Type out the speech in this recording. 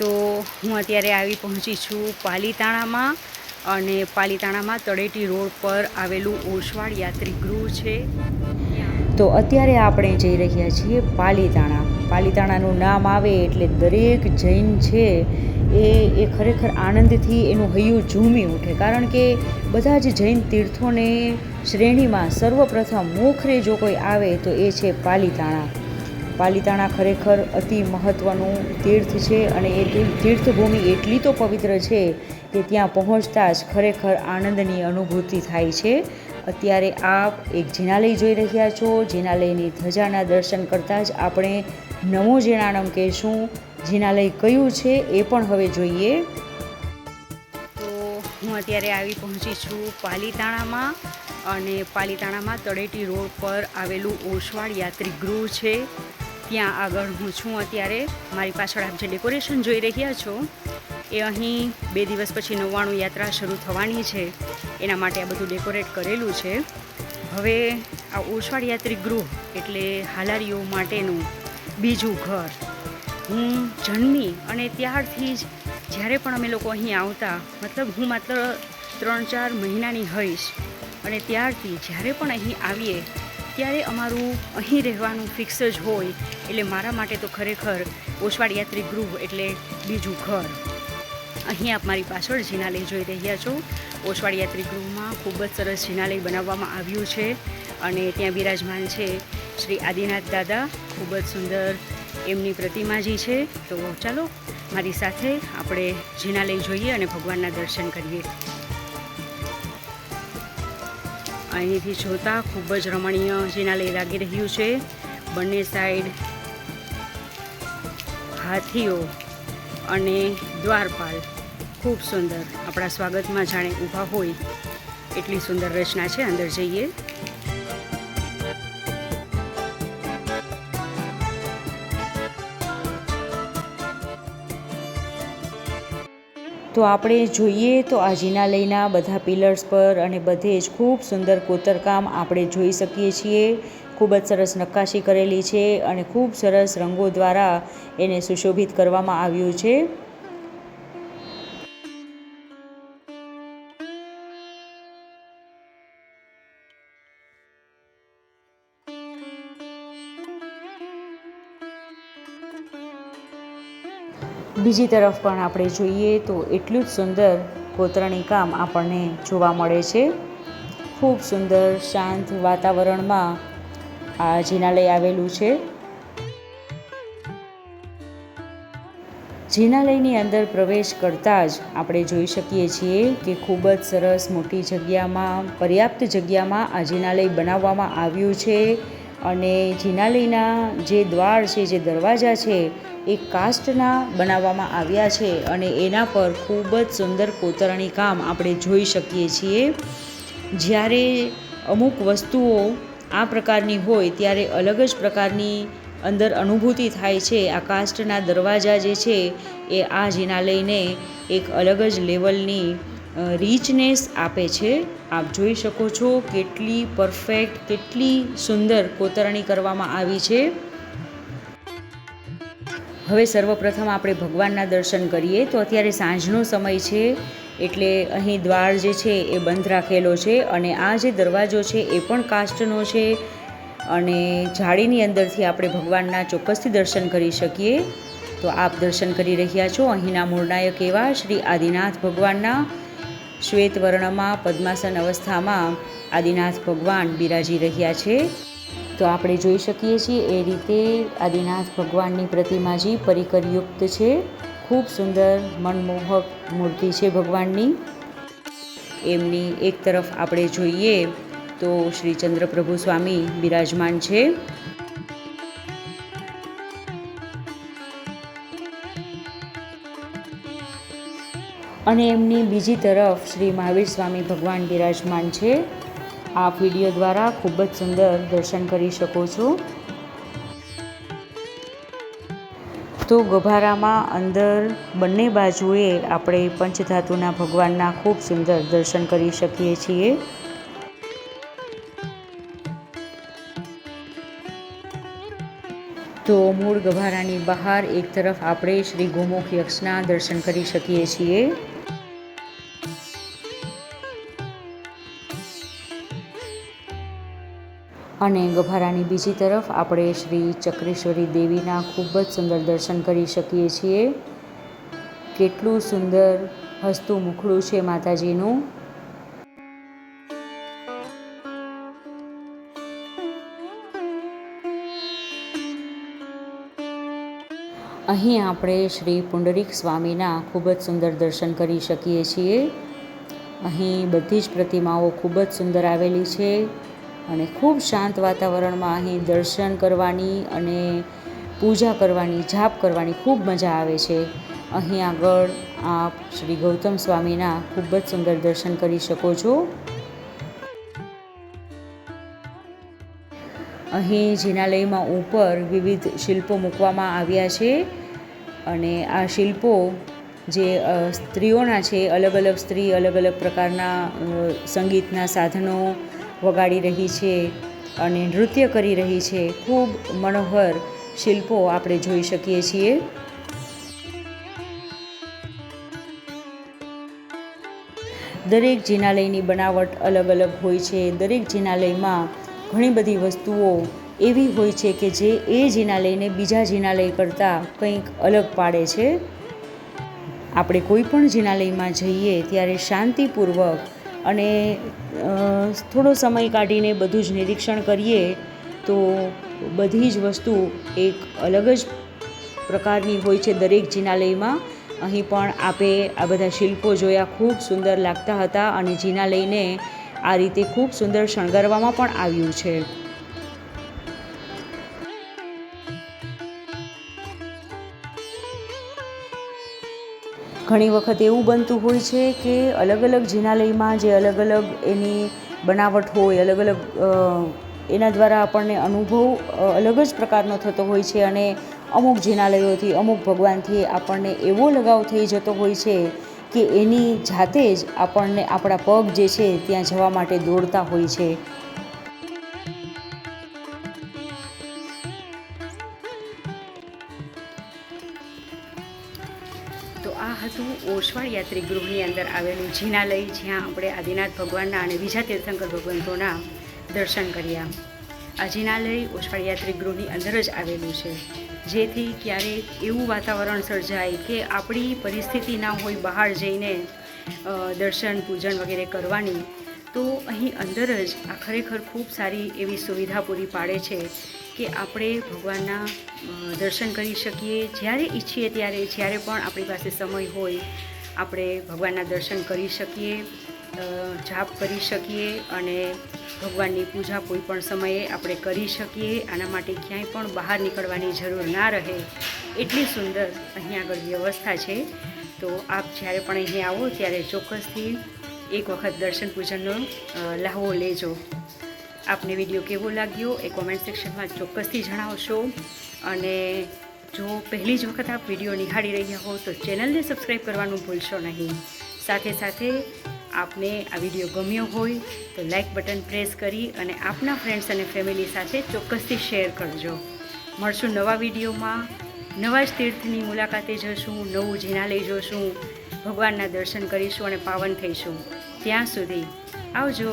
તો હું અત્યારે આવી પહોંચી છું પાલીતાણામાં અને પાલીતાણામાં તળેટી રોડ પર આવેલું ઓસવાડ યાત્રીગૃહ છે. તો અત્યારે આપણે જઈ રહ્યા છીએ પાલીતાણા. પાલીતાણાનું નામ આવે એટલે દરેક જૈન છે એ એ ખરેખર આનંદથી એનું હૈયું ઝૂમી ઉઠે. કારણ કે બધા જ જૈન તીર્થોને શ્રેણીમાં સર્વપ્રથમ મોખરે જો કોઈ આવે તો એ છે પાલીતાણા. પાલીતાણા ખરેખર અતિ મહત્ત્વનું તીર્થ છે અને એ તીર્થભૂમિ એટલી તો પવિત્ર છે કે ત્યાં પહોંચતા જ ખરેખર આનંદની અનુભૂતિ થાય છે. અત્યારે આપ એક જિનાલય જોઈ રહ્યા છો. જિનાલયની ધજાના દર્શન કરતાં જ આપણે નમો જિનાણમ કહેશું. જિનાલય કયું છે એ પણ હવે જોઈએ. તો હું અત્યારે આવી પહોંચી છું પાલીતાણામાં અને પાલીતાણામાં તળેટી રોડ પર આવેલું ઓસવાળ યાત્રી ગૃહ છે. ત્યાં આગળ હું છું અત્યારે. મારી પાછળ આપ જે ડેકોરેશન જોઈ રહ્યા છો, એ અહીં બે દિવસ પછી નવ્વાણું યાત્રા શરૂ થવાની છે. એના માટે આ બધું ડેકોરેટ કરેલું છે. હવે આ ઓછવાડ યાત્રી ગૃહ એટલે હાલારીઓ માટેનું બીજું ઘર. હું જન્મી અને ત્યારથી જ જ્યારે પણ અમે લોકો અહીં આવતા, મતલબ હું માત્ર ત્રણ ચાર મહિનાની હઈશ. અને ત્યારથી જ્યારે પણ અહીં આવીએ ત્યારે અમારું અહીં રહેવાનું ફિક્સ જ હોય, એટલે મારા માટે તો ખરેખર ઓસવાડ ગૃહ એટલે બીજું ઘર. અહીં આપ મારી પાછળ જિનાલય જોઈ રહ્યા છો. ઓસવાડ ગૃહમાં ખૂબ જ સરસ જિનાલય બનાવવામાં આવ્યું છે અને ત્યાં બિરાજમાન છે શ્રી આદિનાથ દાદા. ખૂબ જ સુંદર એમની પ્રતિમાજી છે. તો ચાલો, મારી સાથે આપણે જિનાલય જોઈએ અને ભગવાનના દર્શન કરીએ. અહીંથી જોતા ખૂબ જ રમણીય જિનાલય લાગી રહ્યું છે. બંને સાઈડ હાથીઓ અને દ્વારપાલ ખૂબ સુંદર. આપણા સ્વાગતમાં જાણે ઊભા હોય એટલી સુંદર રચના છે. અંદર જઈએ. તો આપણે જોઈએ તો આ જિનાલયના બધા પિલર્સ પર અને બધે જ ખૂબ સુંદર કોતરકામ આપણે જોઈ શકીએ છીએ. ખૂબ જ સરસ નક્કાશી કરેલી છે અને ખૂબ સરસ રંગો દ્વારા એને સુશોભિત કરવામાં આવ્યું છે. બીજી તરફ પણ આપણે જોઈએ તો એટલું જ સુંદર કોતરણી કામ આપણને જોવા મળે છે. ખૂબ સુંદર, શાંત વાતાવરણમાં આ જિનાલય આવેલું છે. જિનાલયની અંદર પ્રવેશ કરતાં જ આપણે જોઈ શકીએ છીએ કે ખૂબ જ સરસ મોટી જગ્યામાં, પર્યાપ્ત જગ્યામાં આ જિનાલય બનાવવામાં આવ્યું છે. અને જિનાલયના જે દ્વાર છે, જે દરવાજા છે, એ કાસ્ટના બનાવવામાં આવ્યા છે અને એના પર ખૂબ જ સુંદર કોતરણી કામ આપણે જોઈ શકીએ છીએ. જ્યારે અમુક વસ્તુઓ આ પ્રકારની હોય, ત્યારે અલગ જ પ્રકારની અંદર અનુભૂતિ થાય છે. આ કાસ્ટના દરવાજા જે છે, એ આ જિનાલયને એક અલગ જ લેવલની રીચનેસ આપે છે. આપ જોઈ શકો છો કેટલી પરફેક્ટ કેટલી સુંદર કોતરણી કરવામાં આવી છે. હવે સર્વપ્રથમ આપણે ભગવાનના દર્શન કરીએ. તો અત્યારે સાંજનો સમય છે, એટલે અહીં દ્વાર જે છે એ બંધ રાખેલો છે અને આ જે દરવાજો છે એ પણ કાસ્ટનો છે અને જાળીની અંદરથી આપણે ભગવાનના ચોક્કસથી દર્શન કરી શકીએ. તો આપ દર્શન કરી રહ્યા છો અહીંના મૂળનાયક એવા શ્રી આદિનાથ ભગવાનના. શ્વેત વર્ણમાં પદ્માસન અવસ્થામાં આદિનાથ ભગવાન બિરાજી રહ્યા છે. તો આપણે જોઈ શકીએ છીએ એ રીતે આદિનાથ ભગવાનની પ્રતિમાજી પરિકરયુક્ત છે. ખૂબ સુંદર, મનમોહક મૂર્તિ છે ભગવાનની. એમની એક તરફ આપણે જોઈએ તો શ્રી ચંદ્રપ્રભુ સ્વામી બિરાજમાન છે. અને એમની બીજી તરફ શ્રી મહાવીર સ્વામી ભગવાન બિરાજમાન છે. આપ વીડિયો દ્વારા ખૂબ જ સુંદર દર્શન કરી શકો છો. તો ગભારામાં અંદર બંને બાજુએ આપણે પંચધાતુના ભગવાનના ખૂબ સુંદર દર્શન કરી શકીએ છીએ. તો મૂળ ગભારાની બહાર એક તરફ આપણે શ્રી ગોમુખ યક્ષના દર્શન કરી શકીએ છીએ. અને ગભારાની બીજી તરફ આપણે શ્રી ચક્રેશ્વરી દેવીના ખૂબ જ સુંદર દર્શન કરી શકીએ છીએ. કેટલું સુંદર હસતું મુખડું છે માતાજીનું. અહીં આપણે શ્રી પુંડરીક સ્વામીના ખૂબ જ સુંદર દર્શન કરી શકીએ છીએ. અહીં બધી જ પ્રતિમાઓ ખૂબ જ સુંદર આવેલી છે. અને ખૂબ શાંત વાતાવરણમાં અહીં દર્શન કરવાની અને પૂજા કરવાની, જાપ કરવાની ખૂબ મજા આવે છે. અહીં આગળ આપ શ્રી ગૌતમ સ્વામીના ખૂબ જ સુંદર દર્શન કરી શકો છો. અહીં જિનાલયમાં ઉપર વિવિધ શિલ્પો મૂકવામાં આવ્યા છે અને આ શિલ્પો જે સ્ત્રીઓના છે અલગ અલગ સ્ત્રી અલગ અલગ પ્રકારના સંગીતના સાધનો વગાડી રહી છે અને નૃત્ય કરી રહી છે. ખૂબ મનોહર શિલ્પો આપણે જોઈ શકીએ છીએ. દરેક જિનાલયની બનાવટ અલગ અલગ હોય છે. દરેક જિનાલયમાં ઘણી બધી વસ્તુઓ એવી હોય છે કે જે એ જિનાલયને બીજા જિનાલય કરતાં કંઈક અલગ પાડે છે. આપણે કોઈ પણ જિનાલયમાં જઈએ ત્યારે શાંતિપૂર્વક અને થોડો સમય કાઢીને બધું જ નિરીક્ષણ કરીએ તો બધી જ વસ્તુ એક અલગ જ પ્રકારની હોય છે દરેક જિનાલયમાં. અહીં પણ આપે આ બધા શિલ્પો જોયા, ખૂબ સુંદર લાગતા હતા અને જિનાલયને આ રીતે ખૂબ સુંદર શણગારવામાં પણ આવ્યું છે. ઘણી વખત એવું બનતું હોય છે કે અલગ અલગ જિનાલયમાં જે અલગ અલગ એની બનાવટ હોય, અલગ અલગ એના દ્વારા આપણને અનુભવ અલગ જ પ્રકારનો થતો હોય છે અને અમુક જિનાલયોથી, અમુક ભગવાનથી આપણને એવો લગાવ થઈ જતો હોય છે કે એની જાતે જ આપણને આપણા પગ જે છે ત્યાં જવા માટે દોડતા હોય છે. આ હતું ઓસવાળ યાત્રી ગૃહની અંદર આવેલું જિનાલય, જ્યાં આપણે આદિનાથ ભગવાનના અને બીજા તીર્થંકર ભગવંતોના દર્શન કર્યા. આ જિનાલય ઓસવાળ યાત્રી ગૃહની અંદર જ આવેલું છે. જેથી ક્યારેક એવું વાતાવરણ સર્જાય કે આપણી પરિસ્થિતિ ના હોય બહાર જઈને દર્શન, પૂજન વગેરે કરવાની, તો અહીં અંદર જ આ ખરેખર ખૂબ સારી એવી સુવિધા પૂરી પાડે છે. કે આપણે ભગવાનના દર્શન કરી શકીએ જ્યારે ઈચ્છીએ ત્યારે, જ્યારે પણ આપણી પાસે સમય હોય, આપણે ભગવાનના દર્શન કરી શકીએ જાપ કરી શકીએ અને ભગવાનની પૂજા કોઈ પણ સમયે આપણે કરી શકીએ, આના માટે ક્યાંય પણ બહાર નીકળવાની જરૂર ના રહે, એટલી સુંદર અહીં આગળ વ્યવસ્થા છે. તો આપ જ્યારે પણ અહીં આવો, ત્યારે ચોક્કસથી એક વખત દર્શન પૂજનનો લહાવો લેજો. આપને વીડિયો કેવો લાગ્યો એ કોમેન્ટ સેક્શનમાં ચોક્કસથી જણાવશો. અને જો પહેલી જ વખત આપ વીડિયો નિહાળી રહ્યા હો તો ચેનલને સબસ્ક્રાઈબ કરવાનું ભૂલશો નહીં. સાથે સાથે આપને આ વીડિયો ગમ્યો હોય તો લાઈક બટન પ્રેસ કરી અને આપના ફ્રેન્ડ્સ અને ફેમિલી સાથે ચોક્કસથી શેર કરજો. મળશું નવા વિડીયોમાં. નવા જ તીર્થની મુલાકાતે જશું, નવું જિનાલય જોશું, ભગવાનના દર્શન કરીશું અને પાવન થઈશું. ત્યાં સુધી આવજો.